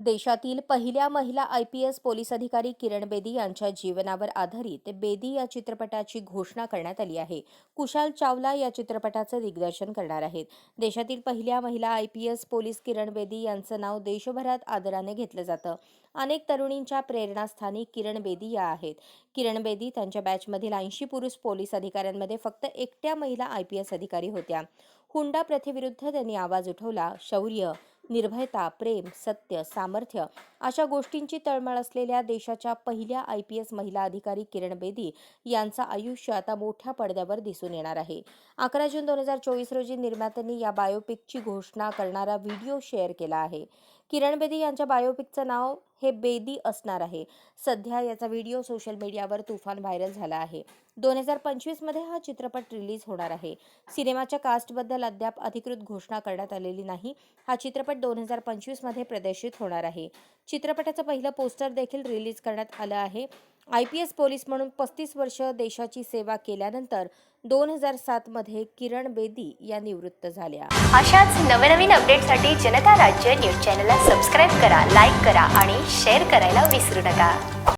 देशातील पहिल्या महिला आय पी एस पोलीस अधिकारी किरण बेदी यांच्या जीवनावर आधारित बेदी या चित्रपटाची घोषणा करण्यात आली आहे. कुशाल चावला या चित्रपटाचं दिग्दर्शन करणार आहेत. देशातील पहिल्या महिला I P S police Kiran Bedi यांचं नाव देशभरात आदराने घेतलं जातं. अनेक तरुणींच्या प्रेरणास्थानी किरण बेदी या आहेत. किरण बेदी त्यांच्या बॅचमधील ऐंशी पुरुष पोलीस अधिकाऱ्यांमध्ये फक्त एकट्या महिला आय पी एस अधिकारी होत्या. हुंडा प्रथेविरुद्ध त्यांनी आवाज उठवला शौर्य! निर्भयता प्रेम सत्य सामर्थ्य अशा गोष्टींची तळमळ असलेल्या देशाच्या पहिल्या आय पी एस महिला अधिकारी किरण बेदी यांचं आयुष्य आता मोठ्या पडद्यावर दिसून येणार आहे. अकरा जून दोन हजार चोवीस रोजी निर्मात्यांनी या बायोपिकची घोषणा करणारा व्हिडिओ शेअर केला आहे. किरण बेदी यांच्या बायोपिकचं नाव हे बेदी असणार आहे. सध्या याचा व्हिडिओ सोशल मीडियावर तुफान व्हायरल झाला आहे. दोन हजार पंचवीसमध्ये हा चित्रपट रिलीज होणार आहे. सिनेमाच्या कास्टबद्दल अद्याप अधिकृत घोषणा करण्यात आलेली नाही. हा चित्रपट दोन हजार पंचवीसमध्ये प्रदर्शित होणार आहे. चित्रपटाचं पहिलं पोस्टर देखील रिलीज करण्यात आलं आहे. आय पी एस पोलीस म्हणून पस्तीस वर्ष देशाची सेवा केल्यानंतर दोन हजार सातमध्ये किरण बेदी या निवृत्त झाल्या. अशाच नवनवीन अपडेटसाठी जनता राज्य न्यूज चॅनलला सबस्क्राईब करा लाईक करा आणि शेअर करायला विसरू नका.